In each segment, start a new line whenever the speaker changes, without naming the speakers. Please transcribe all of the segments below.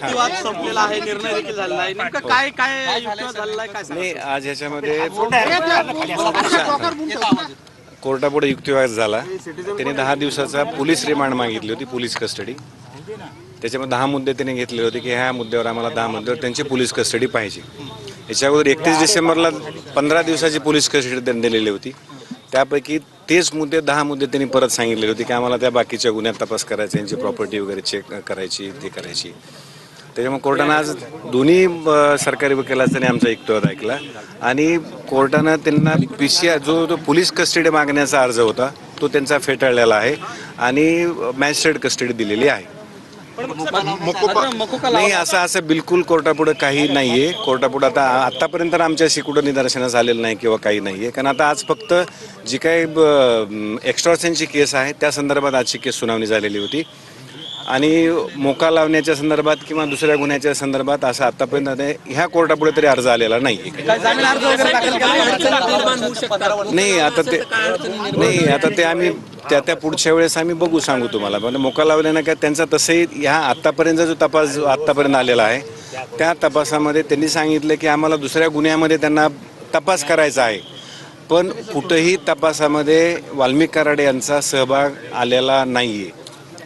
युक्तिवाद संपलेला आहे निर्णय देखील झालेला आहे. नेमकं काय काय युक्तिवाद झालेला आहे काय?
नाही आज ह्याच्यामध्ये कोर्टापुढे युक्तिवाद झाला. त्याने दहा दिवसाचा पोलीस रिमांड मागितली होती पोलीस कस्टडी. त्याच्यामध्ये दहा मुद्दे त्याने घेतले होते की ह्या मुद्द्यावर आम्हाला दहा मुद्द्यावर त्यांची पोलीस कस्टडी पाहिजे. याच्या अगोदर एकतीस डिसेंबरला पंधरा दिवसाची पोलीस कस्टडी त्यांनी दिलेली होती. त्यापैकी तेच मुद्दे दहा मुद्दे त्यांनी परत सांगितले होते की आम्हाला त्या बाकीच्या गुन्ह्यात तपास करायचा यांची प्रॉपर्टी वगैरे चेक करायची ती करायची. त्याच्यामुळे कोर्टानं आज दोन्ही सरकारी वकिलांनी आमचा युक्तिवाद ऐकला. आणि कोर्टानं त्यांना पी सी आय जो जो पोलीस कस्टडी मागण्याचा अर्ज होता तो त्यांचा फेटाळलेला आहे आणि मॅजिस्ट्रेट कस्टडी दिलेली आहे. नाही असं असं बिलकुल कोर्टापुढे काही नाहीये. कोर्टापुढे आता आतापर्यंत तर आमच्याशी कुठं निदर्शनास आलेलं नाही किंवा काही नाहीये. कारण आता आज फक्त जी काही एक्स्ट्रॉशनची केस आहे त्या संदर्भात आजची केस सुनावणी झालेली होती. आणि मोका लावण्याच्या संदर्भात किंवा दुसऱ्या गुन्ह्याच्या संदर्भात असं आतापर्यंत ह्या कोर्टापुढे तरी अर्ज आलेला नाही नाही आता ते नाही आता ते आम्ही त्या त्या पुढच्या वेळेस आम्ही बघू सांगू तुम्हाला. पण मोका लावल्यानं काय त्यांचा तसंही ह्या आत्तापर्यंत जो तपास आत्तापर्यंत आलेला आहे त्या तपासामध्ये त्यांनी सांगितलं की आम्हाला दुसऱ्या गुन्ह्यामध्ये त्यांना तपास करायचा आहे. पण कुठंही तपासामध्ये वाल्मिक कराडे यांचा सहभाग आलेला नाही आहे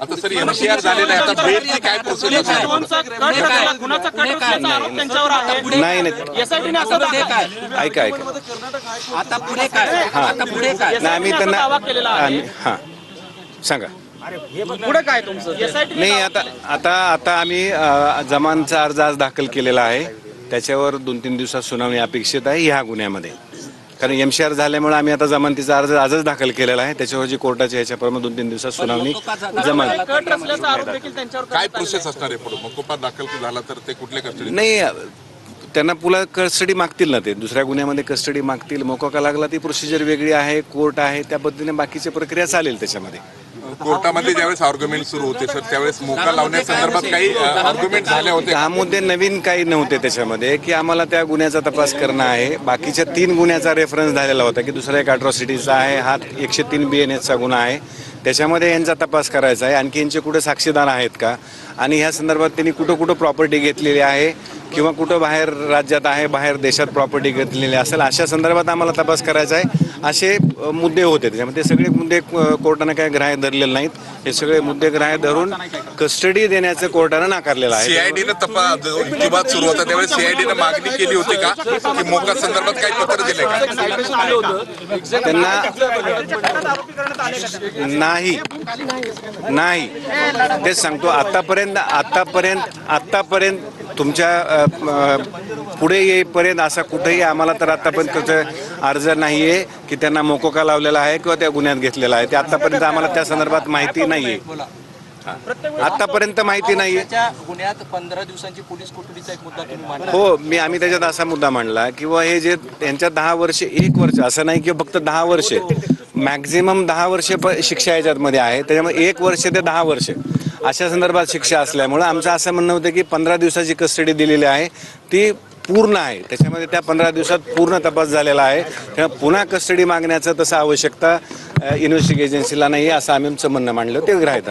आता सर एमसीआर झालेला आहे. आता बेलची काय
त्यांच्यावर आहे
नाही. नाही
एसआयटीने असं दाखल-
ऐका ऐका.
आता पुढे काय? आता पुढे काय?
नाही आम्ही त्यांना
केलेला आहे.
आम्ही हां. सांगा.
पुढे काय तुमचं? एसआयटी
नाही आता आता आता आम्ही अ, जमानचा अर्ज आज दाखल केलेला आहे. त्याच्यावर दोन तीन दिवसात सुनावणी अपेक्षित आहे ह्या गुन्ह्यामध्ये. कारण एम सी आर झाल्यामुळे आम्ही आता जमानतीचा अर्ज आजच दाखल केलेला आहे. त्याच्यावर जी कोर्टाच्या ह्याच्याप्रमाणे दोन तीन दिवसात सुनावणी
त्यांच्यावर
काय प्रोसेस असणार आहे पुढे? मकोपा दाखल झाला तर ते कुठल्या कस्टडी
नाही त्यांना पुला कस्टडी मागतील ना ते. दुसऱ्या गुन्ह्यामध्ये कस्टडी मागतील. मोका लागला ती प्रोसिजर वेगळी आहे कोर्ट आहे. त्या पद्धतीने बाकीची प्रक्रिया चालेल त्याच्यामध्ये.
कोर्टामध्ये ज्यावेळेस आर्ग्युमेंट सुरू होते सर त्यावेळेस मोका लावण्यासंदर्भात काही आर्ग्युमेंट झाले होते
हा मुद्दे नवीन काही नव्हते त्याच्यामध्ये की आम्हाला त्या गुन्ह्याचा तपास करणं आहे. बाकीच्या तीन गुन्ह्याचा रेफरन्स झालेला होता की दुसरा एक अट्रॉसिटीचा आहे हा एकशे तीन बी एन एसचा गुन्हा आहे. त्याच्यामध्ये यांचा तपास करायचा आहे. आणखी यांचे कुठे साक्षीदार आहेत का? आणि ह्या संदर्भात त्यांनी कुठं कुठं प्रॉपर्टी घेतलेली आहे? किंवा कुठं बाहेर राज्यात आहे बाहेर देशात प्रॉपर्टी घेतलेली असेल अशा संदर्भात आम्हाला तपास करायचा आहे. असे मुद्दे होते. त्याच्यामध्ये ते सगळे मुद्दे कोर्टानं काय ग्राह्य धरलेले नाहीत. हे सगळे मुद्दे ग्राह्य धरून कस्टडी देण्याचं कोर्टानं नाकारलेलं आहे.
सीआयडीनं तपास युक्तिवाद सुरू होता. त्यावेळेस सीआयडीनं मागणी केली होती का? की मोका संदर्भात काही पत्र दिले का?
त्यांना? नाही. नाही. तेच सांगतो. आतापर्यंत आतापर्यंत आतापर्यंत तुमच्यापुढे येईपर्यंत असा कुठेही आम्हाला तर आतापर्यंत त्याचा अर्ज नाही आहे की त्यांना मोकोका लावलेला आहे किंवा त्या गुन्ह्यात घेतलेला आहे. ते आतापर्यंत आम्हाला त्या संदर्भात माहिती नाही आहे आतापर्यंत माहिती नाही
गुन्ह्यात पंधरा दिवसांची पोलीस कोठडीचा एक मुद्दा
हो मी आम्ही त्याच्यात असा मुद्दा मांडला किंवा हे जे त्यांच्या दहा वर्ष एक वर्ष असं नाही की फक्त दहा वर्ष. मॅक्झिमम दहा वर्ष शिक्षा याच्यातमध्ये आहे. त्याच्यामुळे एक वर्ष ते दहा वर्ष. अशा संदर्भात शिक्षा असल्यामुळं आमचं असं म्हणणं होतं की पंधरा दिवसाची कस्टडी दिलेली आहे. ती पूर्ण आहे. त्याच्यामध्ये त्या पंधरा दिवसात पूर्ण तपास झालेला आहे. त्यामुळे पुन्हा कस्टडी मागण्याचं तसं आवश्यकता इन्व्हेस्टिगेशन एजन्सीला नाही आहे असं आम्ही आमचं म्हणणं मांडलं. ते
ग्राहक